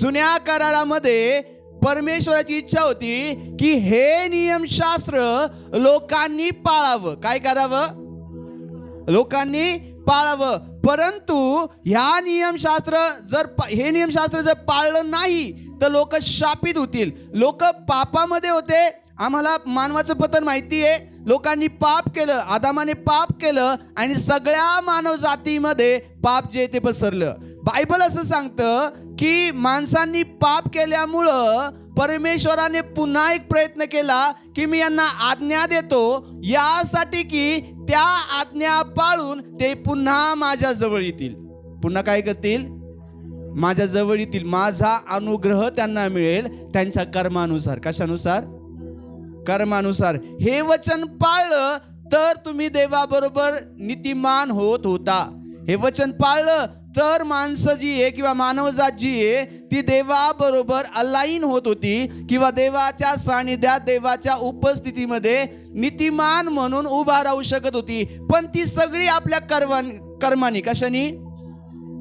जुन्या करारामध्ये परमेश्वराची इच्छा होती की हे नियमशास्त्र लोकांनी पाळावं. काय करावं? लोकांनी पाळावं. परंतु ह्या नियमशास्त्र जर हे नियमशास्त्र जर पाळलं नाही तर लोक शापित होतील. लोक पापामध्ये होते. आम्हाला मानवाचं पतन माहिती आहे लोकांनी पाप केलं आदामाने पाप केलं आणि सगळ्या मानव जातीमध्ये पाप जे ते पसरलं. बायबल असं सांगतं की माणसांनी पाप केल्यामुळं परमेश्वराने पुन्हा एक प्रयत्न केला की मी यांना आज्ञा देतो. यासाठी की त्या आज्ञा पाळून ते पुन्हा माझ्या जवळ येतील. पुन्हा काय करतील? माझ्या जवळ येतील. माझा अनुग्रह त्यांना मिळेल. त्यांच्या कर्मानुसार. कशानुसार? कर्मानुसार. हे वचन पाळलं तर तुम्ही देवाबरोबर नीतिमान होत होता. हे वचन पाळलं तर माणसं जी आहे किंवा मानवजात जी आहे ती देवाबरोबर अलाईन होत होती किंवा देवाच्या सानिध्यात देवाच्या उपस्थितीमध्ये नीतिमान म्हणून उभा राहू शकत होती. पण ती सगळी आपल्या कर्मा कर्मानी कशानी?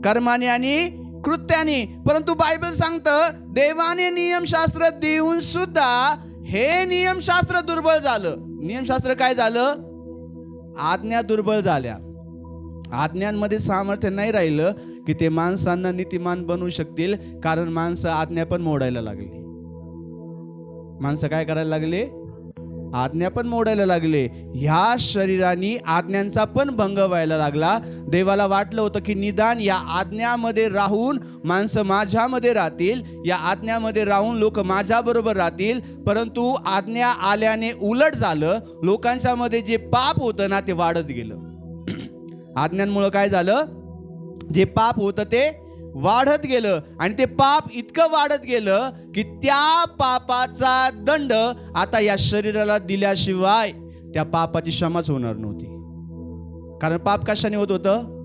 कर्माने आणि कृत्यानी. परंतु बायबल सांगतं देवाने नियमशास्त्र देऊन सुद्धा हे नियमशास्त्र दुर्बळ झालं. नियमशास्त्र काय झालं? आज्ञा दुर्बळ झाल्या. आज्ञांमध्ये सामर्थ्य नाही राहिलं की ते माणसांना नीतिमान बनवू शकतील कारण माणसं आज्ञा पण मोडायला लागली. माणसं काय करायला लागले? आज्ञा पण मोडायला लागले. ह्या शरीराने आज्ञांचा पण भंग व्हायला लागला. देवाला वाटलं होतं की निदान या आज्ञामध्ये राहून माणसं माझ्यामध्ये राहतील या आज्ञामध्ये राहून लोक माझ्याबरोबर राहतील. परंतु आज्ञा आल्याने उलट झालं. लोकांच्यामध्ये जे पाप होतं ना ते वाढत गेलं. आज्ञांमुळं काय झालं? जे पाप होतं ते वाढत गेलं. आणि ते पाप इतकं वाढत गेलं की त्या पापाचा दंड आता या शरीराला दिल्याशिवाय त्या पापाची क्षमाच होणार नव्हती. कारण पाप कशाने होत होतं?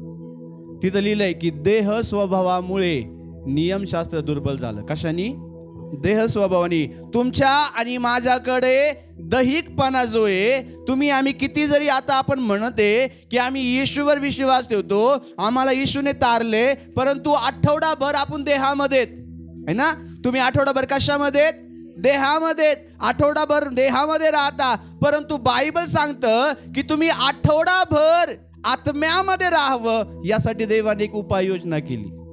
तिथं लिहिलंय की देह स्वभावामुळे नियमशास्त्र दुर्बल झालं. कशाने? देह स्वभावानी तुमच्या आणि माझ्याकडे दैहिकपणा जो आहे तुम्ही आम्ही किती जरी आता आपण म्हणते की आम्ही येशूवर विश्वास ठेवतो आम्हाला येशूने तारले परंतु आठवडाभर आपण देहामध्ये आहे ना? तुम्ही आठवडाभर कशामध्ये देहामध्ये आठवडाभर देहामध्ये राहता परंतु बायबल सांगतं की तुम्ही आठवडाभर आत्म्यामध्ये राहावं यासाठी देवाने एक उपाययोजना केली.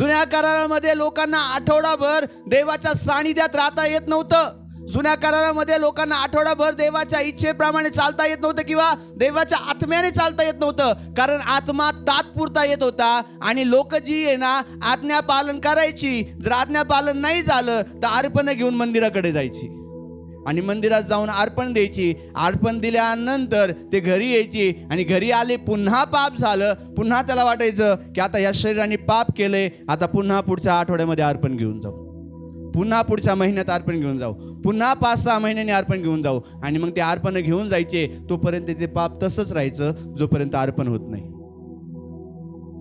जुन्या करारामध्ये लोकांना आठवडाभर देवाच्या सानिध्यात राहता येत नव्हतं. जुन्या करारामध्ये लोकांना आठवडाभर देवाच्या इच्छेप्रमाणे चालता येत नव्हतं किंवा देवाच्या आत्म्याने चालता येत नव्हतं. कारण आत्मा तात्पुरता येत होता आणि लोक जी आहे ना आज्ञा पालन करायची. जर आज्ञा पालन नाही झालं तर अर्पण घेऊन मंदिराकडे जायची. आणि मंदिरात जाऊन अर्पण द्यायची. अर्पण दिल्यानंतर ते घरी यायची आणि घरी आले पुन्हा पाप झालं. पुन्हा त्याला वाटायचं की आता या शरीराने पाप केलंय. आता पुन्हा पुढच्या आठवड्यामध्ये अर्पण घेऊन जाऊ. पुन्हा पुढच्या महिन्यात अर्पण घेऊन जाऊ. पुन्हा पाच सहा महिन्याने अर्पण घेऊन जाऊ. आणि मग ते अर्पण घेऊन जायचे. तोपर्यंत ते पाप तसंच राहायचं जोपर्यंत अर्पण होत नाही.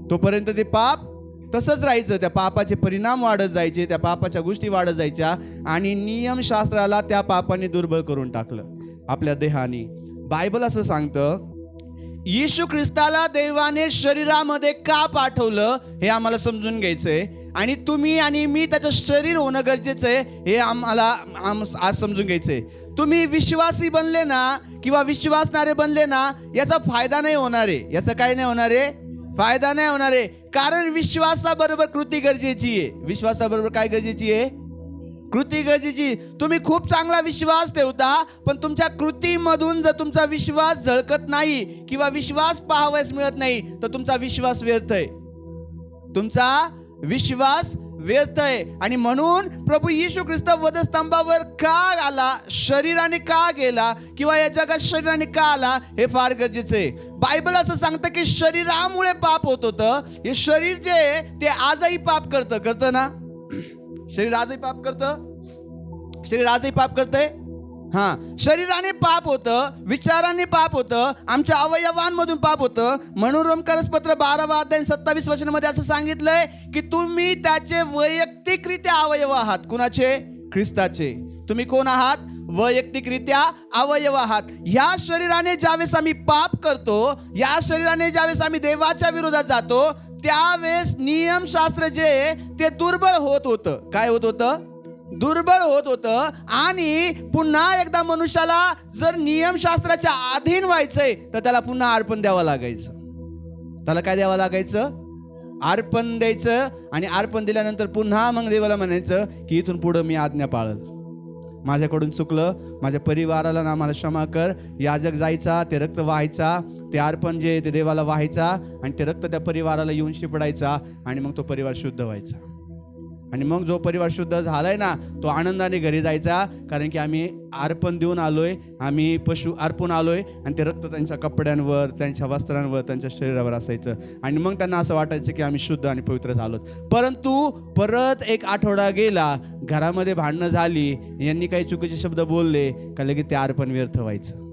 तोपर्यंत ते पाप तसंच राहायचं. त्या पापाचे परिणाम वाढत जायचे त्या पापाच्या गोष्टी वाढत जायच्या आणि नियमशास्त्राला त्या पापाने दुर्बल करून टाकलं आपल्या देहाने. बायबल असं सांगतं येशू ख्रिस्ताला देवाने शरीरामध्ये का पाठवलं हे आम्हाला समजून घ्यायचंय आणि तुम्ही आणि मी त्याचं शरीर होणं गरजेचं आहे हे आम्हाला आम आज समजून घ्यायचंय. तुम्ही विश्वासी बनले ना किंवा विश्वासणारे बनले ना याचा फायदा नाही होणार आहे. याचा काय नाही होणार आहे? फायदा नाही होणार आहे. कारण विश्वासाबरोबर कृती गरजेची आहे. विश्वासाबरोबर काय गरजेची आहे? कृती गरजेची. तुम्ही खूप चांगला विश्वास ठेवता पण तुमच्या कृतीमधून जर तुमचा विश्वास झळकत नाही किंवा विश्वास पाहावयास मिळत नाही तर तुमचा विश्वास व्यर्थ आहे. तुमचा विश्वास व्यर्थ आहे आणि म्हणून प्रभू येशू ख्रिस्त वधस्तंभावर का आला? शरीराने का गेला? किंवा या जगात शरीराने का आला? हे फार गरजेचं आहे बायबल असं सांगतं की शरीरामुळे पाप होत होतं. हे शरीर जे आहे ते आजही पाप करतं. करतं ना? शरीर आजही पाप करतं? शरीर आजही पाप करतंय? हा शरीराने पाप होतं विचाराने पाप होतं आमच्या अवयवांमधून पाप होतं. म्हणून रोमकारसपत्र बारावा अध्याय सत्तावीस वचनामध्ये असं सांगितलंय की तुम्ही त्याचे वैयक्तिकरित्या अवयव आहात. कुणाचे? ख्रिस्ताचे. तुम्ही कोण आहात? वैयक्तिकरित्या अवयव आहात. ह्या शरीराने ज्यावेळेस आम्ही पाप करतो या शरीराने ज्यावेळेस आम्ही देवाच्या विरोधात जातो त्यावेळेस नियमशास्त्र जे ते दुर्बळ होत होतं. काय होत होतं? दुर्बळ होत होतं. आणि पुन्हा एकदा मनुष्याला जर नियमशास्त्राच्या अधीन व्हायचंय तर त्याला पुन्हा अर्पण द्यावं लागायचं. त्याला काय द्यावं लागायचं? अर्पण द्यायचं. आणि अर्पण दिल्यानंतर पुन्हा मग देवाला म्हणायचं की इथून पुढं मी आज्ञा पाळल. माझ्याकडून चुकलं. माझ्या परिवाराला ना मला क्षमा कर. याजक जायचा ते रक्त व्हायचा ते अर्पण जे आहे ते देवाला व्हायचा आणि ते रक्त त्या परिवाराला येऊन शिपडायचा आणि मग तो परिवार शुद्ध व्हायचा. आणि मग जो परिवार शुद्ध झालाय ना तो आनंदाने घरी जायचा कारण की आम्ही अर्पण देऊन आलोय आम्ही पशु अर्पून आलोय आणि ते रक्त त्यांच्या कपड्यांवर त्यांच्या वस्त्रांवर त्यांच्या शरीरावर असायचं. आणि मग त्यांना असं वाटायचं की आम्ही शुद्ध आणि पवित्र झालो परंतु परत एक आठवडा गेला घरामध्ये भांडणं झाली यांनी काही चुकीचे शब्द बोलले का लगेच ते अर्पण व्यर्थ व्हायचं.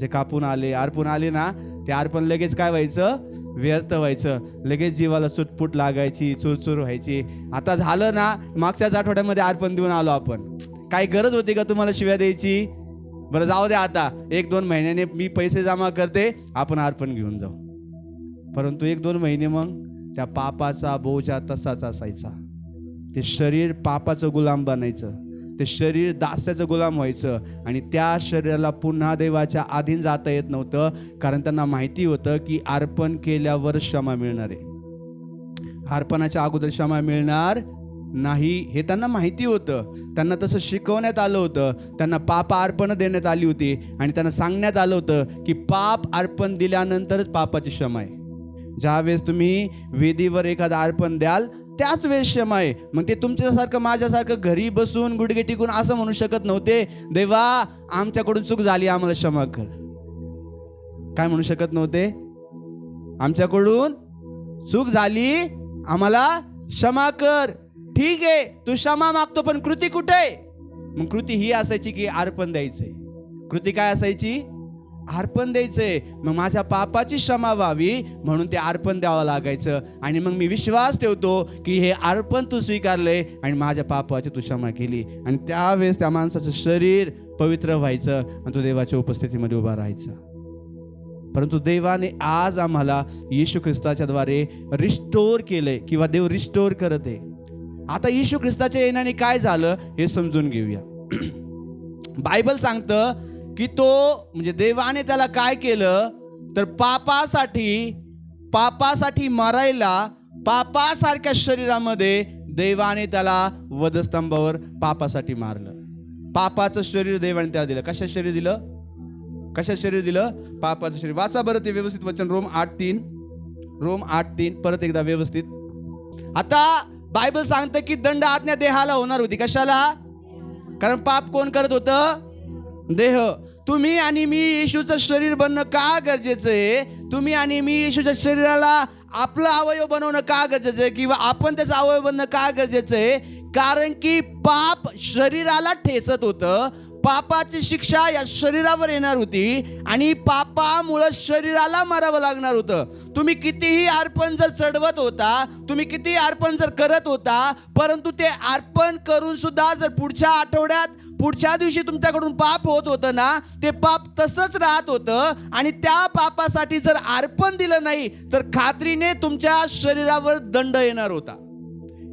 जे कापून आले अर्पून आले ना ते अर्पण लगेच काय व्हायचं? व्यर्थ व्हायचं. लगेच जीवाला सुटपूट लागायची चुरचूर व्हायची. आता झालं ना मागच्याच आठवड्यामध्ये अर्पण देऊन आलो आपण. काय गरज होती का तुम्हाला शिव्या द्यायची? बरं जाऊ द्या आता. एक दोन महिन्याने मी पैसे जमा करते आपण अर्पण घेऊन जाऊ. परंतु एक दोन महिने मग त्या पापाचा बोजा तसाच असायचा. ते शरीर पापाचं गुलाम बनायचं. ते शरीर दास्याचं गुलाम व्हायचं. आणि त्या शरीराला पुन्हा देवाच्या आधीन जाता येत नव्हतं. कारण त्यांना माहिती होतं की अर्पण केल्यावर क्षमा मिळणार आहे. अर्पणाच्या अगोदर क्षमा मिळणार नाही हे त्यांना माहिती होतं. त्यांना तसं शिकवण्यात आलं होतं. त्यांना पाप अर्पण देण्यात आली होती. आणि त्यांना सांगण्यात आलं होतं की पाप अर्पण दिल्यानंतरच पापाची क्षमा आहे. ज्यावेळेस तुम्ही वेदीवर एखादं अर्पण द्याल त्याच वेळेस क्षमा आहे मग ते तुमच्यासारखं माझ्यासारखं घरी बसून गुडघे टिकून असं म्हणू शकत नव्हते. देवा आमच्याकडून चूक झाली आम्हाला क्षमा कर. काय म्हणू शकत नव्हते? आमच्याकडून चूक झाली आम्हाला क्षमा कर. ठीक आहे तू क्षमा मागतो पण कृती कुठे? मग कृती ही असायची की अर्पण द्यायचंय. कृती काय असायची? अर्पण द्यायचंय मग माझ्या पापाची क्षमा व्हावी म्हणून ते अर्पण द्यावं लागायचं. आणि मग मी विश्वास ठेवतो की हे अर्पण तू स्वीकारले आणि माझ्या पापाची तू क्षमा केली. आणि त्यावेळेस त्या माणसाचं शरीर पवित्र व्हायचं आणि तो देवाच्या उपस्थितीमध्ये उभा राहायचा. परंतु देवाने आज आम्हाला येशू ख्रिस्ताच्या द्वारे रिस्टोर केलंय किंवा देव रिस्टोर करत आहे. आता येशू ख्रिस्ताच्या येण्याने काय झालं हे समजून घेऊया. बायबल सांगतं की तो म्हणजे देवाने त्याला काय केलं? तर पापासाठी पापासाठी मरायला पापासारख्या शरीरामध्ये देवाने त्याला वधस्तंभावर पापासाठी मारलं. पापाचं शरीर देवाने त्याला दिलं. कशा शरीर दिलं? कशा शरीर दिलं? पापाचं शरीर. वाचा बरं ते व्यवस्थित वचन. रोम आठ तीन. रोम आठ तीन. परत एकदा व्यवस्थित. आता बायबल सांगतं की दंड आज्ञा देहाला होणार होती. कशाला? कारण पाप कोण करत होतं? देह तुम्ही आणि मी येशूचं शरीर बनणं का गरजेचं आहे? तुम्ही आणि मी येशूच्या शरीराला आपलं अवयव बनवणं का गरजेचं आहे? किंवा आपण त्याचं अवयव बनणं का गरजेचं आहे? कारण की पाप शरीराला ठेचत होतं. पापाची शिक्षा या शरीरावर येणार होती आणि पापामुळं शरीराला मारावं लागणार होतं. तुम्ही कितीही अर्पण जर चढवत होता तुम्ही कितीही अर्पण जर करत होता परंतु ते अर्पण करून सुद्धा जर पुढच्या आठवड्यात पुढच्या दिवशी तुमच्याकडून पाप होत होतं ना ते पाप तसंच राहत होतं आणि त्या पापासाठी जर अर्पण दिलं नाही तर खात्रीने तुमच्या शरीरावर दंड येणार होता.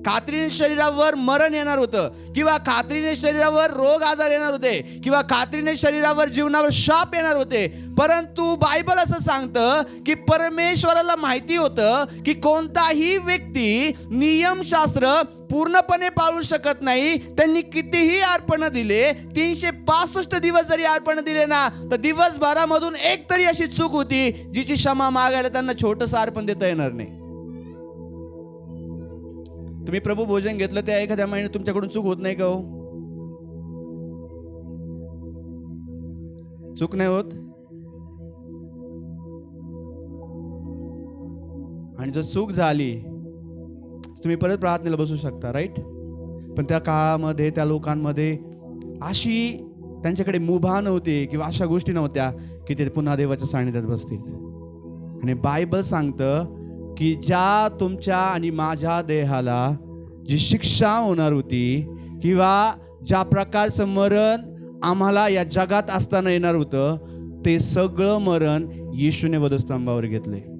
खात्रीने शरीरावर मरण येणार होतं. किंवा खात्रीने शरीरावर रोग आजार येणार होते. किंवा खात्रीने शरीरावर जीवनावर शाप येणार होते. परंतु बायबल असं सांगतं की परमेश्वराला माहिती होतं की कोणताही व्यक्ती नियमशास्त्र पूर्णपणे पाळू शकत नाही. त्यांनी कितीही अर्पण दिले तीनशे पासष्ट दिवस जरी अर्पण दिले ना तर दिवसभरामधून एक तरी अशी चूक होती जिची क्षमा मागायला त्यांना छोटंसं अर्पण देता येणार नाही. तुम्ही प्रभू भोजन घेतलं त्या एखाद्या महिन्यात तुमच्याकडून चूक होत नाही का हो? चूक नाही होत? आणि जर चूक झाली तुम्ही परत प्रार्थनेला बसू शकता राईट पण त्या काळामध्ये त्या लोकांमध्ये अशी त्यांच्याकडे मुभा नव्हती किंवा अशा गोष्टी नव्हत्या की ते पुन्हा देवाच्या सानिध्यात बसतील. आणि बायबल सांगतं की ज्या तुमच्या आणि माझ्या देहाला जी शिक्षा होणार होती किंवा ज्या प्रकारचं मरण आम्हाला या जगात असताना येणार होतं ते सगळं मरण येशूने वधस्तंभावर घेतले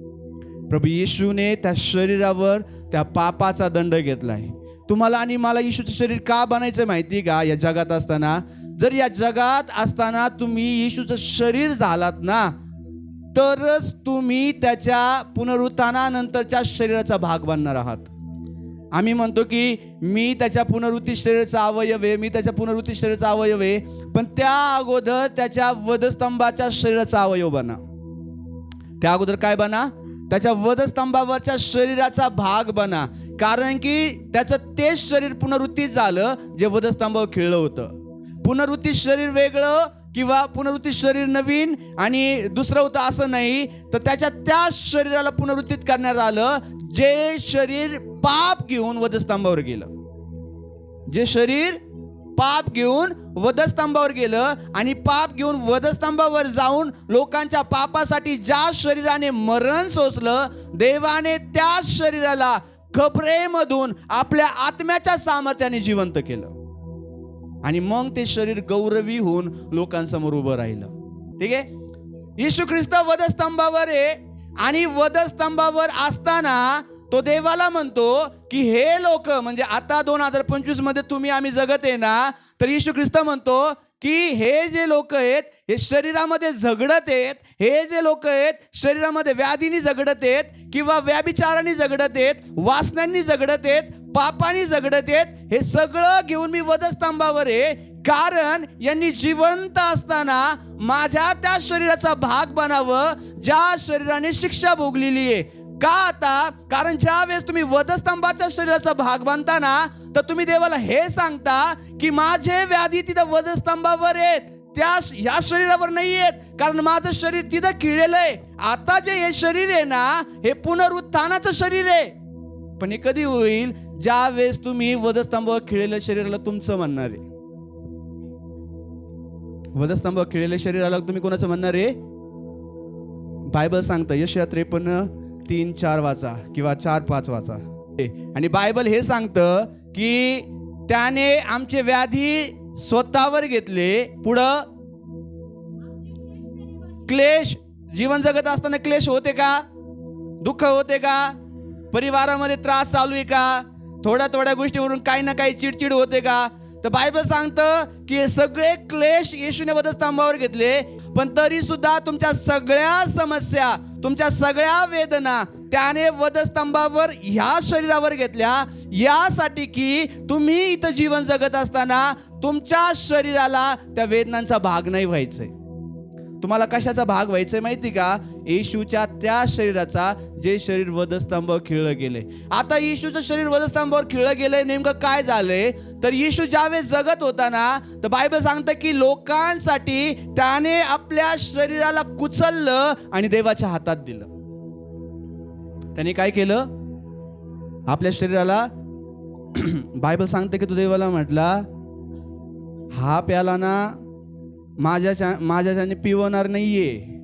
प्रभू येशूने त्या शरीरावर त्या पापाचा दंड घेतलाय. तुम्हाला आणि मला येशूचं शरीर का बनायचं माहिती का? या जगात असताना. जर या जगात असताना तुम्ही येशूचं शरीर झालात ना तरच तुम्ही त्याच्या पुनरुत्थानानंतरच्या शरीराचा भाग बनणार आहात. आम्ही म्हणतो की मी त्याच्या पुनरुत्ती शरीराचा अवयव आहे मी त्याच्या पुनरुत्ती शरीराचा अवयव आहे पण त्या अगोदर त्याच्या वधस्तंभाच्या शरीराचा अवयव बना. त्या अगोदर काय बना? त्याच्या वधस्तंभावरच्या शरीराचा भाग बना. कारण की त्याचं तेच शरीर पुनरुत्तीत झालं जे वधस्तंभावर खेळलं होतं. पुनरुत्ती शरीर वेगळं किंवा पुनरुत्ती शरीर नवीन आणि दुसरं होतं असं नाही तर त्याच्या त्या शरीराला पुनरुत्थित करण्यात आलं जे शरीर पाप घेऊन वधस्तंभावर गेलं. जे शरीर पाप घेऊन वधस्तंभावर गेलं आणि पाप घेऊन वधस्तंभावर जाऊन लोकांच्या पापासाठी ज्या शरीराने मरण सोसलं देवाने त्या शरीराला खबरेमधून आपल्या आत्म्याच्या सामर्थ्याने जिवंत केलं. आणि मग ते शरीर गौरवी होऊन लोकांसमोर उभं राहिलं. ठीक आहे? येशू ख्रिस्त वधस्तंभावर आहे आणि वधस्तंभावर असताना तो देवाला म्हणतो की हे लोक म्हणजे आता दोन हजार पंचवीसमध्ये तुम्ही आम्ही जगत आहे ना तर येशू ख्रिस्त म्हणतो की हे जे लोक आहेत हे शरीरामध्ये झगडत आहेत हे जे लोक आहेत शरीरामध्ये व्याधीनी झगडत आहेत किंवा व्याभिचाराने झगडत आहेत वासनांनी झगडत आहेत पापानी झगडत आहेत हे सगळं घेऊन मी वधस्तंभावर आहे. कारण यांनी जिवंत असताना माझ्या त्या शरीराचा भाग बनावं ज्या शरीराने शिक्षा भोगलेली आहे. का आता? कारण ज्या वेळेस तुम्ही वधस्तंभाच्या शरीराचा भाग बनताना तर तुम्ही देवाला हे सांगता की माझे व्याधी तिथं वधस्तंभावर आहेत. त्या ह्या शरीरावर नाही आहेत. कारण माझं शरीर तिथं खिळलेलं आहे. आता जे हे शरीर आहे ना हे पुनरुत्थानाचं शरीर आहे. पण हे कधी होईल? ज्या वेळेस तुम्ही वधस्तंभावर खिळलेल्या शरीराला तुमचं म्हणणार आहे. वधस्तंभावर खिळलेल्या शरीराला तुम्ही कोणाचं म्हणणार आहे? बायबल सांगतं यशया त्रेपन्न तीन चार वाचा किंवा चार पाच वाचा. आणि बायबल हे सांगतं की त्याने आमचे व्याधी स्वतःवर घेतले पुढं क्लेश जीवन जगत असताना क्लेश होते का? दुःख होते का? परिवारामध्ये त्रास चालू आहे का? थोड्या थोड्या गोष्टीवरून काही ना काही चिडचिड होते का? तर बायबल सांगतं की सगळे क्लेश येशूने वधस्तंभावर घेतले पण तरी सुद्धा तुमच्या सगळ्या समस्या तुमच्या सगळ्या वेदना त्याने वधस्तंभावर ह्या शरीरावर घेतल्या. यासाठी की तुम्ही इथं जीवन जगत असताना तुमच्या शरीराला त्या वेदनांचा भाग नाही व्हायचंय. तुम्हाला कशाचा भाग व्हायचंय माहिती का? येशूच्या त्या शरीराचा जे शरीर वधस्तंभावर खिळलं गेले आता येशूचं शरीर वधस्तंभावर खिळलं गेलंय नेमकं काय झालंय? तर येशू ज्यावेळेस जगत होता ना तर बायबल सांगतं की लोकांसाठी त्याने आपल्या शरीराला कुचललं आणि देवाच्या हातात दिलं. त्याने काय केलं? आपल्या शरीराला बायबल सांगतं की तू देवाला म्हटला हा प्याला ना माझ्याच्या माझ्याच्याने पिवणार नाही आहे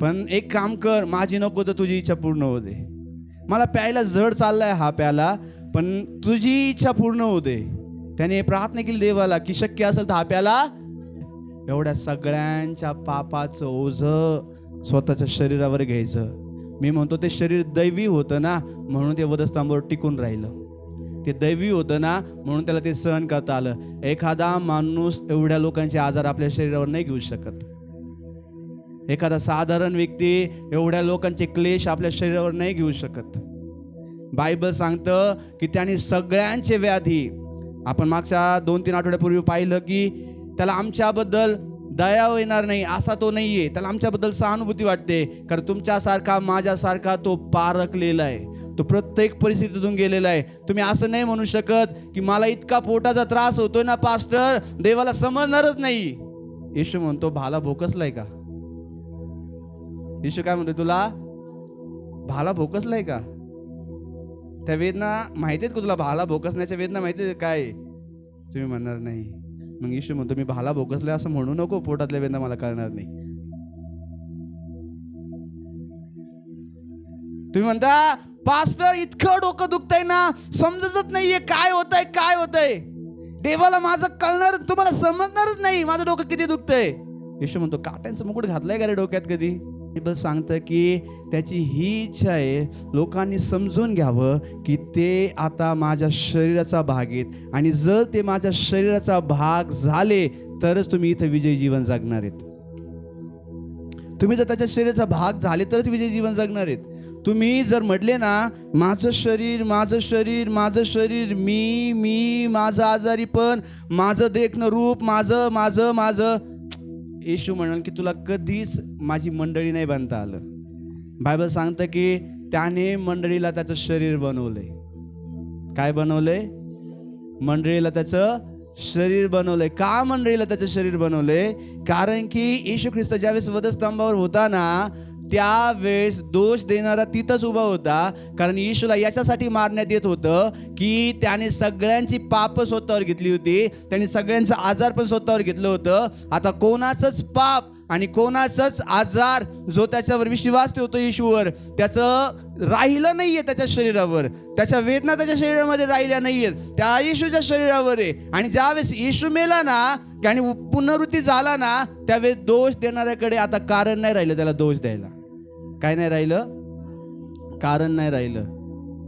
पण एक काम कर माझी नको तर तुझी इच्छा पूर्ण होते मला प्यायला जड चाललाय हा प्याला पण तुझी इच्छा पूर्ण होते त्याने प्रार्थना केली देवाला की शक्य असेल तर हा प्याला एवढ्या सगळ्यांच्या पापाचं ओझ स्वतःच्या शरीरावर घ्यायचं. मी म्हणतो ते शरीर दैवी होतं ना म्हणून ते वधस्तंभावर टिकून राहिलं. ते दैवी होतं ना म्हणून त्याला ते सहन करता आलं. एखादा माणूस एवढ्या लोकांचे आजार आपल्या शरीरावर नाही घेऊ शकत. एखादा साधारण व्यक्ती एवढ्या लोकांचे क्लेश आपल्या शरीरावर नाही घेऊ शकत. बायबल सांगतं की त्याने सगळ्यांचे व्याधी आपण मागच्या दोन तीन आठवड्यापूर्वी पाहिलं की त्याला आमच्याबद्दल दया येणार नाही असा तो नाही आहे त्याला आमच्याबद्दल सहानुभूती वाटते. कारण तुमच्यासारखा माझ्यासारखा तो पारकलेला आहे. तो प्रत्येक परिस्थितीतून गेलेला आहे. तुम्ही असं नाही म्हणू शकत की मला इतका पोटाचा त्रास होतोय ना पास्टर? देवाला समजणारच नाही. येशू म्हणतो भाला भोकसलाय का? येशू काय म्हणतो तुला? भाला भोकसलाय का? त्या वेदना माहिती आहेत का तुला? भाला भोकसण्याच्या वेदना माहिती आहेत काय? तुम्ही म्हणणार नाही. मग येशू म्हणतो मी भाला भोकसलाय असं म्हणू नको पोटातल्या वेदना मला कळणार नाही. तुम्ही म्हणता पास्टर इतकं डोकं दुखतंय ना समजतच नाहीये काय होतंय काय होतंय. देवाला माझं कळणार तुम्हाला समजणारच नाही माझं डोकं किती दुखतंय. येशू म्हणतो काट्यांचं मुकुट घातलंय का रे डोक्यात कधी? बस सांगतं की त्याची ही इच्छा आहे लोकांनी समजून घ्यावं की ते आता माझ्या शरीराचा भाग आहेत. आणि जर ते माझ्या शरीराचा भाग झाले तरच तुम्ही इथं विजयी जीवन जगणार आहेत. तुम्ही जर त्याच्या शरीराचा भाग झाले तरच विजयी जीवन जगणार आहेत. तुम्ही जर म्हटले ना माझं शरीर माझं शरीर माझं शरीर मी मी माझं आजारी पण माझं देखणं रूप माझं माझं माझं. येशू म्हणाल की तुला कधीच माझी मंडळी नाही बांधता आलं. बायबल सांगतं की त्याने मंडळीला त्याचं शरीर बनवलंय. काय बनवलंय? मंडळीला त्याचं शरीर बनवलंय. का मंडळीला त्याचं शरीर बनवलंय? कारण की येशू ख्रिस्त ज्यावेळेस वधस्तंभावर होता ना त्यावेळेस दोष देणारा तिथंच उभा होता. कारण येशूला याच्यासाठी मारण्यात येत होतं की त्याने सगळ्यांची पाप स्वतःवर घेतली होती. त्याने सगळ्यांचं आजार पण स्वतःवर घेतलं होतं. आता कोणाचंच पाप आणि कोणाचाच आजार जो त्याच्यावर विश्वास ठेवतो येशूवर त्याचं राहिलं नाही आहे त्याच्या शरीरावर. त्याच्या वेदना त्याच्या शरीरामध्ये राहिल्या नाहीयेत. त्या येशूच्या शरीरावर आहे. आणि ज्यावेळेस येशू मेला ना आणि पुनरुत्ती झाला ना त्यावेळेस दोष देणाऱ्याकडे आता कारण नाही राहिलं त्याला दोष द्यायला. काय नाही राहिलं? कारण नाही राहिलं.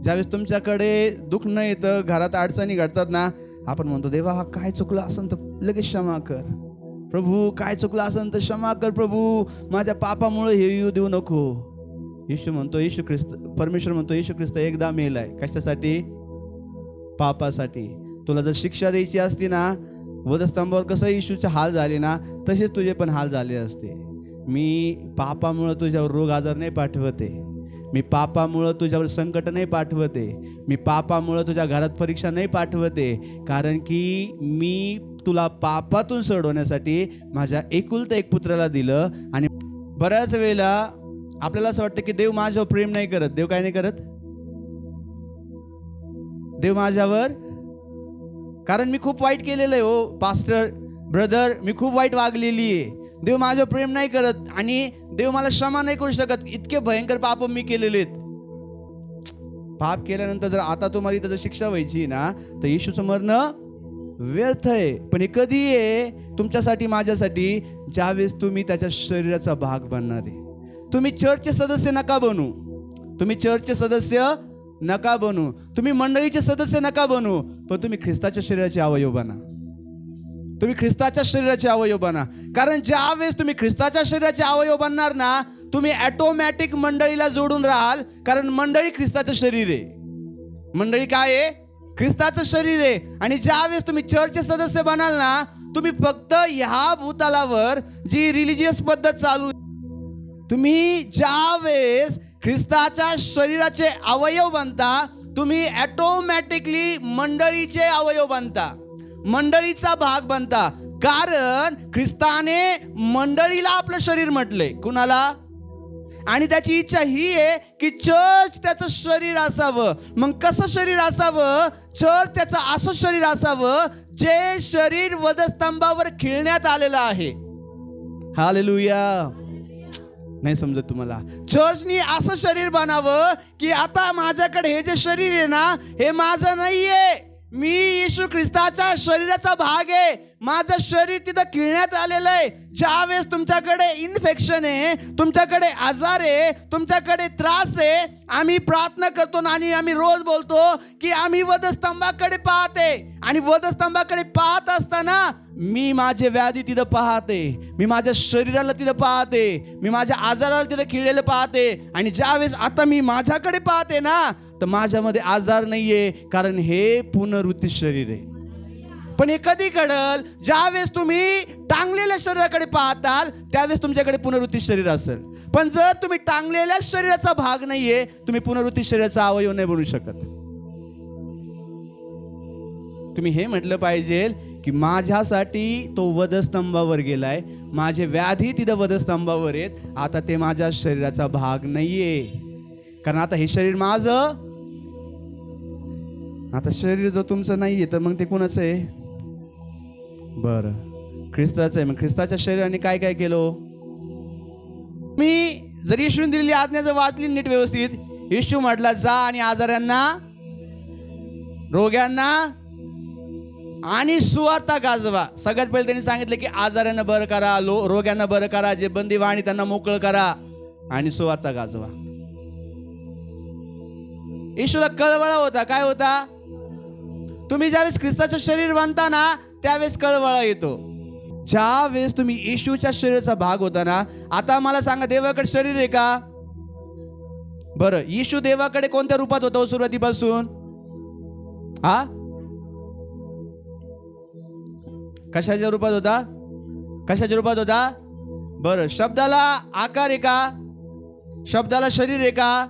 ज्यावेळेस तुमच्याकडे दुःख न येतं घरात अडचणी घडतात ना आपण म्हणतो देवा हा काय चुकलं असन तर लगेच क्षमा कर. प्रभू काय चुकलं असेल तर क्षमा कर प्रभू माझ्या पापामुळे हे येऊ देऊ नको. येशू म्हणतो येशू ख्रिस्त परमेश्वर म्हणतो येशू ख्रिस्त एकदा मेलाय. कशासाठी? पापासाठी. तुला जर शिक्षा द्यायची असती ना वधस्तंभावर कसं येशूचे हाल झाले ना तसेच तुझे पण हाल झाले असते. मी पापामुळं तुझ्यावर रोग आजार नाही पाठवते. मी पापामुळं तुझ्यावर संकट नाही पाठवते. मी पापामुळं तुझ्या घरात परीक्षा नाही पाठवते. कारण की मी तुला पापातून सोडवण्यासाठी माझ्या एकुलता एक पुत्राला दिलं आणि बऱ्याच वेळेला आपल्याला असं वाटतं की देव माझ्यावर प्रेम नाही करत. देव काय नाही करत? देव माझ्यावर? कारण मी खूप वाईट केलेलं आहे हो पास्टर ब्रदर मी खूप वाईट वागलेली आहे. देव माझं प्रेम नाही करत आणि देव मला क्षमा नाही करू शकत. इतके भयंकर पाप मी केलेले आहेत. पाप केल्यानंतर जर आता तुम्हाला इथं जर शिक्षा व्हायची ना तर येशू मरणं व्यर्थ आहे. पण हे कधी आहे? तुमच्यासाठी माझ्यासाठी. ज्यावेळेस तुम्ही त्याच्या शरीराचा भाग बनणार आहे. तुम्ही चर्चचे सदस्य नका बनू. तुम्ही चर्चचे सदस्य नका बनू. तुम्ही मंडळीचे सदस्य नका बनू. पण तुम्ही ख्रिस्ताच्या शरीराचे अवयव बना. तुम्ही ख्रिस्ताच्या शरीराचे अवयव बना. कारण ज्या वेळेस तुम्ही ख्रिस्ताच्या शरीराचे अवयव बनणार ना तुम्ही ॲटोमॅटिक मंडळीला जोडून राहाल कारण मंडळी ख्रिस्ताचं शरीर आहे. मंडळी काय आहे? ख्रिस्ताचं शरीर आहे. आणि ज्या वेळेस तुम्ही चर्चचे सदस्य बनाल ना तुम्ही फक्त ह्या भूतालावर जी रिलिजियस पद्धत चालू तुम्ही ज्या वेळेस ख्रिस्ताच्या शरीराचे अवयव बनता तुम्ही ॲटोमॅटिकली मंडळीचे अवयव बनता. मंडळीचा भाग बनता. कारण ख्रिस्ताने मंडळीला आपलं शरीर म्हटलंय कुणाला? आणि त्याची इच्छा ही आहे की चर्च त्याचं शरीर असावं. मग कसं शरीर असावं? चर्च त्याचं असं शरीर असावं जे शरीर वधस्तंभावर खिळण्यात आलेलं आहे. हालेलुया नाही समजत तुम्हाला. चर्चनी असं शरीर बनावं की आता माझ्याकडे हे जे शरीर आहे ना हे माझं नाहीये. मी येशू ख्रिस्ताच्या शरीराचा भाग आहे. माझं शरीर तिथं किळण्यात आलेलं आहे. ज्यावेळेस तुमच्याकडे इन्फेक्शन आहे तुमच्याकडे आजार आहे तुमच्याकडे त्रास आहे आम्ही प्रार्थना करतो आणि आम्ही रोज बोलतो की आम्ही वधस्तंभाकडे पाहते. आणि वधस्तंभाकडे पाहत असताना मी माझे व्याधी तिथं पाहते. मी माझ्या शरीराला तिथं पाहते. मी माझ्या आजाराला तिथं खिळलेलं पाहते. आणि ज्यावेळेस आता मी माझ्याकडे पाहते ना तर माझ्यामध्ये आजार नाहीये कारण हे पुनरुत्थित शरीर आहे. पण हे कधी घडल ज्यावेळेस तुम्ही टांगलेल्या शरीराकडे पाहताल त्यावेळेस तुमच्याकडे पुनरुत्थित शरीर असेल. पण जर तुम्ही टांगलेल्या शरीराचा भाग नाहीये तुम्ही पुनरुत्थित शरीराचा अवयव नाही बनू शकत. तुम्ही हे म्हटलं पाहिजे की माझ्यासाठी तो वधस्तंभावर गेलाय. माझे व्याधी तिथं वधस्तंभावर आहेत. आता ते माझ्या शरीराचा भाग नाहीये. कारण आता हे शरीर माझं आता शरीर जर तुमचं नाही आहे तर मग ते कुणाचं आहे? बरं. ख्रिस्ताचं आहे. मग ख्रिस्ताच्या शरीराने काय काय केलं हो? मी जर येशून दिलेली आज्ञा जर वाचली नीट व्यवस्थित येशू म्हटला जा आणि आजारांना रोग्यांना आणि सुवार्ता गाजवा. सगळ्यात पहिले त्यांनी सांगितलं की आजारांना बरं करा लो रोग्यांना बरं करा जे बंदी वाणी त्यांना मोकळं करा आणि सुवार्ता गाजवा. येशूला कळवळा होता. काय होता? तुम्ही ज्यावेळेस ख्रिस्ताचं शरीर बांधता ना त्यावेळेस कळवळा येतो. ज्या वेळेस तुम्ही येशूच्या शरीराचा भाग होता ना आता मला सांगा देवाकडे शरीर आहे का? बरं येशू देवाकडे कोणत्या रूपात होतो हो सुरुवातीपासून? हा कशाच्या रूपात होता? कशाच्या रूपात होता? बरं शब्दाला आकार आहे का? शब्दाला शरीर आहे का?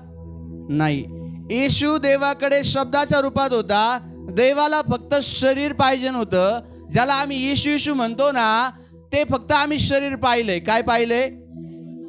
नाही. येशू देवाकडे शब्दाच्या रूपात होता देवाला फक्त शरीर पाहिजे होतं ज्याला आम्ही येशू येशू म्हणतो ना ते फक्त आम्ही शरीर पाहिलंय काय पाहिलंय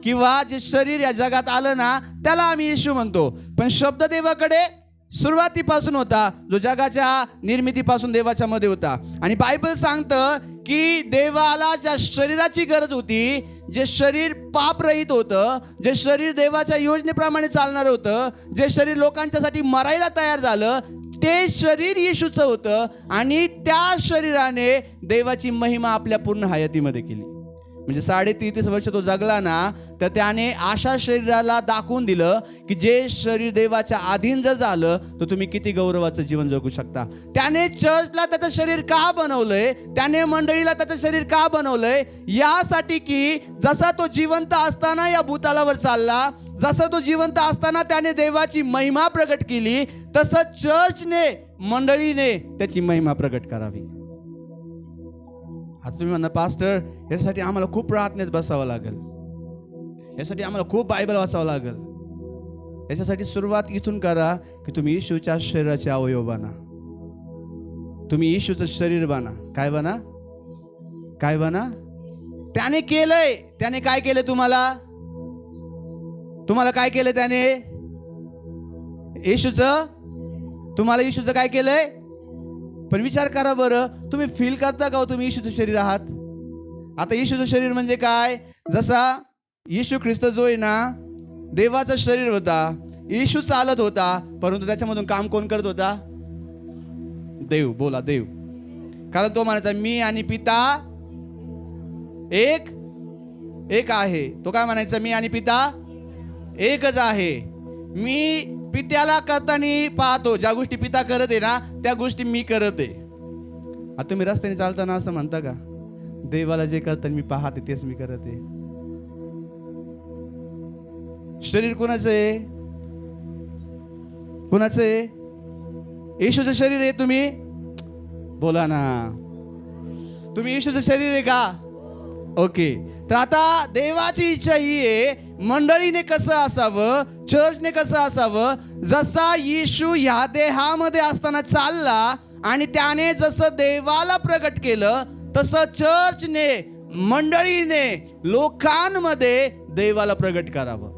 किंवा जे शरीर या जगात आलं ना त्याला आम्ही येशू म्हणतो. पण शब्द देवाकडे सुरुवातीपासून होता. जो जगाच्या निर्मितीपासून देवाच्या मध्ये होता. आणि बायबल सांगतं की देवाला ज्या शरीराची गरज होती जे शरीर पापरहित होतं जे शरीर देवाच्या योजनेप्रमाणे चालणारं होतं जे शरीर लोकांच्यासाठी मरायला तयार झालं ते शरीर येशूचं होतं आणि त्या शरीराने देवाची महिमा आपल्या पूर्ण हयातीमध्ये केली. म्हणजे साडेतीस वर्ष तो जगला ना तर त्याने अशा शरीराला दाखवून दिलं की जे शरीर देवाच्या अधीन जर झालं तर तुम्ही किती गौरवाचं जीवन जगू शकता. त्याने चर्चला त्याचं शरीर का बनवलंय? त्याने मंडळीला त्याचं शरीर का बनवलंय? यासाठी की जसा तो जिवंत असताना या भूतालावर चालला जसं तो जिवंत असताना त्याने देवाची महिमा प्रकट केली तसं चर्चने मंडळीने त्याची महिमा प्रकट करावी. आता तुम्ही म्हणा पास्टर यासाठी आम्हाला खूप प्रार्थनेत बसावं लागेल. यासाठी आम्हाला खूप बायबल वाचावं लागेल. याच्यासाठी सुरुवात इथून करा की तुम्ही येशूच्या शरीराचे अवयव बना. तुम्ही येशूचं शरीर बना. काय बना? काय बना? त्याने केलंय. त्याने काय केलं तुम्हाला? तुम्हाला काय केलं त्याने? येशूचं? तुम्हाला येशूचं काय केलंय? पण विचार करा बरं. तुम्ही फील करता का हो तुम्ही येशूचं शरीर आहात? आता येशूचं शरीर म्हणजे काय? जसा येशू ख्रिस्त जो आहे ना देवाचं शरीर होता येशू चालत होता परंतु त्याच्यामधून काम कोण करत होता? देव बोला देव. कारण तो म्हणायचा मी आणि पिता एक एक आहे. तो काय म्हणायचा मी आणि पिता एकच आहे. मी पित्याला करताना पाहतो. ज्या गोष्टी पिता करत आहे ना त्या गोष्टी मी करत आहे. आता तुम्ही रस्त्याने चालताना असं म्हणता का? देवाला जे करताना मी पाहते तेच मी करत आहे. शरीर कोणाचं आहे? कोणाचं आहे? येशूचं शरीर आहे तुम्ही? बोला ना. तुम्ही येशूचं शरीर आहे का? ओके. तर आता देवाची इच्छा ही आहे मंडळीने कसं असावं चर्चने कसं असावं जसा येशू ह्या देहामध्ये असताना चालला आणि त्याने जसं देवाला प्रकट केलं तसं चर्चने मंडळीने लोकांमध्ये देवाला प्रकट करावं.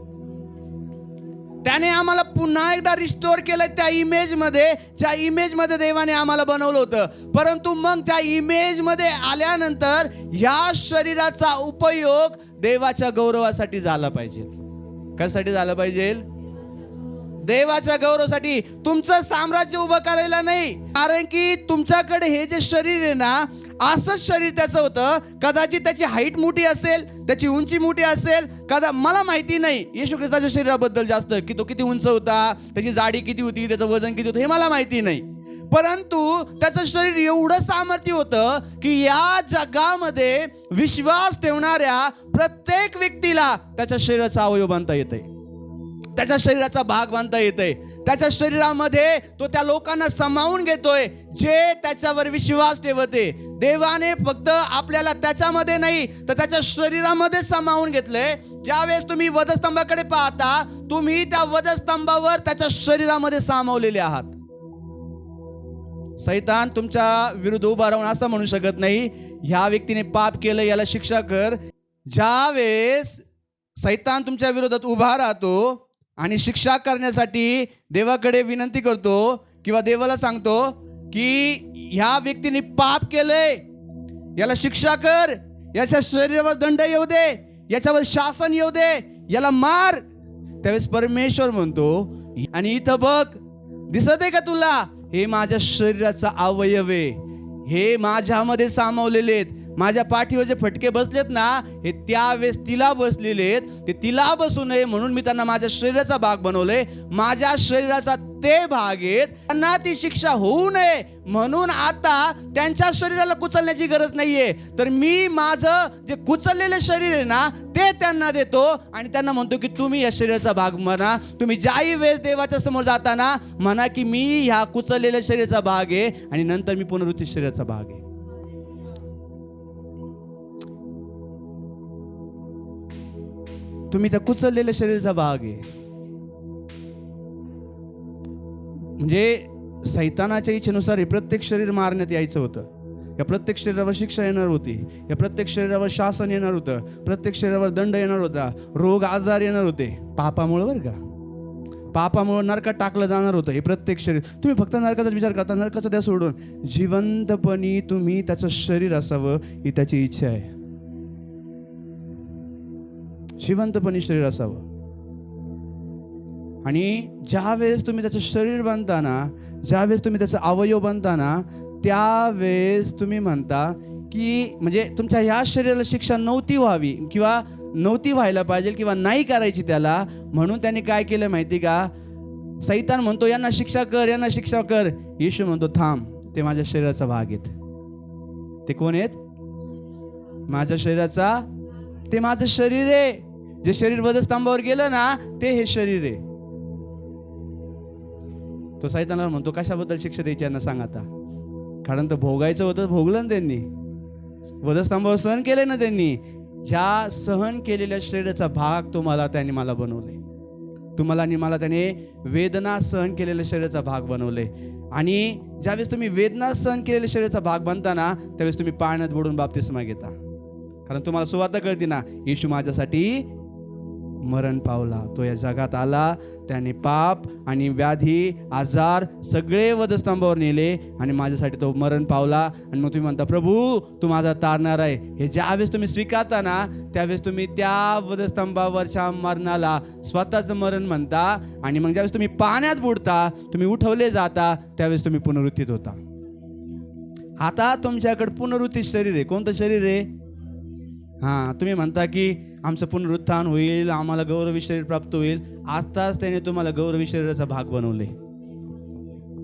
त्याने आम्हाला पुन्हा एकदा रिस्टोर केलं त्या इमेजमध्ये ज्या इमेजमध्ये देवाने आम्हाला बनवलं होतं. परंतु मग त्या इमेजमध्ये आल्यानंतर ह्या शरीराचा उपयोग देवाच्या गौरवासाठी झाला पाहिजे. कशासाठी झालं पाहिजे? देवाच्या गौरवासाठी. तुमचं साम्राज्य उभं करायला नाही. कारण की तुमच्याकडे हे जे शरीर आहे ना असंच शरीर त्याचं होतं कदाचित त्याची हाईट मोठी असेल त्याची उंची मोठी असेल कदा मला माहिती नाही. येशू ख्रिस्ताच्या शरीराबद्दल जास्त की तो किती उंच होता त्याची जाडी किती होती त्याचं वजन किती होतं हे मला माहिती नाही. परंतु त्याचं शरीर एवढं सामर्थ्य होतं की या जगामध्ये विश्वास ठेवणाऱ्या प्रत्येक व्यक्तीला त्याच्या शरीराचा अवयव बांधता येतंय. त्याच्या शरीराचा भाग बांधता येतोय. त्याच्या शरीरामध्ये तो त्या लोकांना समावून घेतोय जे त्याच्यावर विश्वास ठेवते. देवाने फक्त आपल्याला त्याच्यामध्ये नाही तर त्याच्या शरीरामध्ये समावून घेतलंय. ज्यावेळेस तुम्ही वधस्तंभाकडे पाहता तुम्ही त्या वधस्तंभावर त्याच्या शरीरामध्ये सामावलेले आहात. सैतान तुमच्या विरुद्ध उभा राहून असं म्हणू शकत नाही ह्या व्यक्तीने पाप केलं याला शिक्षा कर. ज्या वेळेस सैतान तुमच्या विरोधात उभा राहतो आणि शिक्षा करण्यासाठी देवाकडे विनंती करतो किंवा देवाला सांगतो की ह्या व्यक्तीने पाप केलंय. याला शिक्षा कर. याच्या शरीरावर दंड येऊ दे. याच्यावर शासन येऊ दे. याला मार. त्यावेळेस परमेश्वर म्हणतो आणि इथं बघ दिसत आहे का तुला? हे माझ्या शरीराचा अवयव आहे. हे माझ्यामध्ये सामावलेले आहेत. माझ्या पाठीवर जे फटके बसलेत ना हे त्यावेळेस तिला बसलेले आहेत ते तिला बसू नये म्हणून मी त्यांना माझ्या शरीराचा भाग बनवले माझ्या शरीराचा ते भाग आहेत. त्यांना ती शिक्षा होऊ नये म्हणून आता त्यांच्या शरीराला कुचलण्याची गरज नाहीये. तर मी माझं जे कुचललेलं शरीर आहे ना ते त्यांना देतो आणि त्यांना म्हणतो की तुम्ही या शरीराचा भाग म्हणा. तुम्ही ज्याही वेळेस देवाच्या समोर जाताना म्हणा की मी ह्या कुचललेल्या शरीराचा भाग आहे आणि नंतर मी पुनरुत्थित शरीराचा भाग आहे. तुम्ही त्या कुचललेल्या शरीराचा भाग आहे. म्हणजे सैतानाच्या इच्छेनुसार हे प्रत्येक शरीर मारण्यात यायचं होतं. या प्रत्येक शरीरावर शिक्षा येणार होती. या प्रत्येक शरीरावर शासन येणार होतं. प्रत्येक शरीरावर दंड येणार होता. रोग आजार येणार होते. पापामुळं बरं का? पापामुळं नरकात टाकलं जाणार होतं हे प्रत्येक शरीर. तुम्ही फक्त नरकाचाच विचार करता. नरकाचा द्या सोडून. जिवंतपणी तुम्ही त्याचं शरीर असावं ही त्याची इच्छा आहे. जिवंतपणी शरीर असावं. आणि ज्यावेळेस तुम्ही त्याचं शरीर बनताना ज्यावेळेस तुम्ही त्याचं अवयव बनताना त्यावेळेस तुम्ही म्हणता की म्हणजे तुमच्या ह्या शरीराला शिक्षा नव्हती व्हावी किंवा नव्हती व्हायला पाहिजे किंवा नाही करायची त्याला म्हणून त्यांनी काय केलं माहिती का? सैतान म्हणतो यांना शिक्षा कर यांना शिक्षा कर. येशू म्हणतो थांब ते माझ्या शरीराचा भाग आहेत. ते कोण आहेत? माझ्या शरीराचा ते माझं शरीर आहे. जे शरीर वधस्तंभावर गेलं ना ते हे शरीर आहे. तो सैतानाला म्हणतो कशाबद्दल शिक्षा द्यायची यांना सांग आता. कारण तर भोगायचं होतं भोगलं ना त्यांनी. वधस्तंभावर सहन केले ना त्यांनी. ज्या सहन केलेल्या शरीराचा भाग तुम्हाला त्यांनी मला बनवले. तुम्हाला आणि मला त्याने वेदना सहन केलेल्या शरीराचा भाग बनवले. आणि ज्यावेळेस तुम्ही वेदना सहन केलेल्या शरीराचा भाग बनताना त्यावेळेस तुम्ही पाण्यात बुडून बाबतीस घेता. कारण तुम्हाला सुवार्थ कळते ना येशू माझ्यासाठी मरण पावला. तो या जगात आला. त्याने पाप आणि व्याधी आजार सगळे वधस्तंभावर नेले आणि माझ्यासाठी तो मरण पावला. आणि मग तुम्ही म्हणता प्रभू तू माझा तारणार आहे. हे ज्यावेळेस तुम्ही स्वीकारता ना त्यावेळेस तुम्ही त्या वधस्तंभावरच्या मरणाला स्वतःचं मरण म्हणता. आणि मग ज्यावेळेस तुम्ही पाण्यात बुडता तुम्ही उठवले जाता त्यावेळेस तुम्ही पुनरुत्थित होता. आता तुमच्याकडे पुनरुत्थित शरीर आहे. कोणतं शरीर आहे? हां तुम्ही म्हणता की आमचं पुनरुत्थान होईल आम्हाला गौरवी शरीर प्राप्त होईल. आत्ताच त्याने तुम्हाला गौरवी शरीराचा भाग बनवले.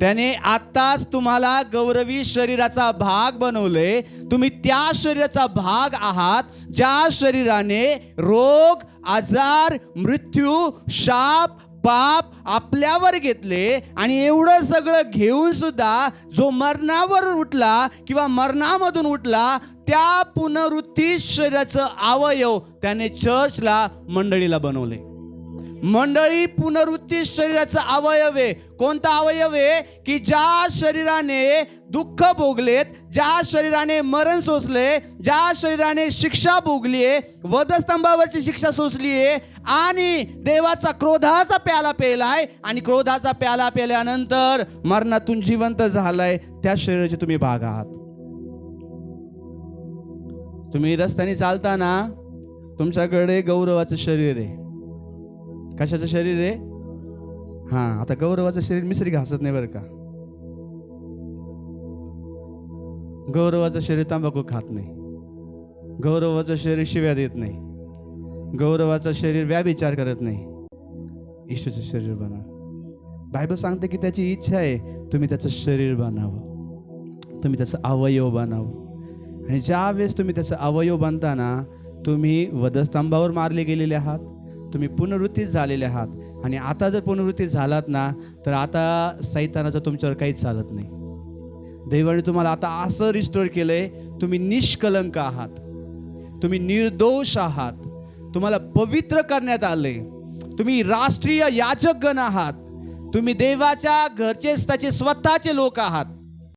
त्याने आत्ताच तुम्हाला गौरवी शरीराचा भाग बनवले. तुम्ही त्या शरीराचा भाग आहात ज्या शरीराने रोग आजार मृत्यू शाप पाप आपल्यावर घेतले आणि एवढं सगळं घेऊन सुद्धा जो मरणावर उठला किंवा मरणामधून उठला त्या पुनरुत्थित शरीराचं अवयव त्याने चर्चला मंडळीला बनवले. मंडळी पुनरुत्थित शरीराचा अवयव आहे. कोणता अवयव आहे? की ज्या शरीराने दुःख भोगलेत ज्या शरीराने मरण सोसले ज्या शरीराने शिक्षा भोगली आहे वधस्तंभावरची शिक्षा सोसली आहे आणि देवाचा क्रोधाचा प्याला पेलाय आणि क्रोधाचा प्याला पेल्यानंतर मरणातून जिवंत झालाय त्या शरीराचे तुम्ही भाग आहात. तुम्ही रस्त्याने चालताना तुमच्याकडे गौरवाचं शरीर आहे. कशाचं शरीर आहे? हा आता गौरवाचं शरीर मिसरी घासत नाही बरं का? गौरवाचं शरीर तांबाखू खात नाही. गौरवाचं शरीर शिव्या देत नाही. गौरवाचं शरीर व्याभिचार करत नाही. ईश्वरचं शरीर बनवा बायबल सांगते की त्याची इच्छा आहे तुम्ही त्याचं शरीर बनावं. तुम्ही त्याचं अवयव बनावं. आणि ज्या वेळेस तुम्ही त्याचं अवयव बांधताना तुम्ही वधस्तंभावर मारले गेलेले आहात तुम्ही पुनरुत्थित झालेले आहात. आणि आता जर पुनरुत्थित झालात ना तर आता सैतानाचं तुमच्यावर काहीच चालत नाही. दैवाने तुम्हाला आता असं रिस्टोर केलंय तुम्ही निष्कलंक आहात. तुम्ही निर्दोष आहात. तुम्हाला पवित्र करण्यात आले तुम्ही राष्ट्रीय याचकगण आहात. तुम्ही देवाच्या घरचे त्याचे स्वतःचे लोक आहात.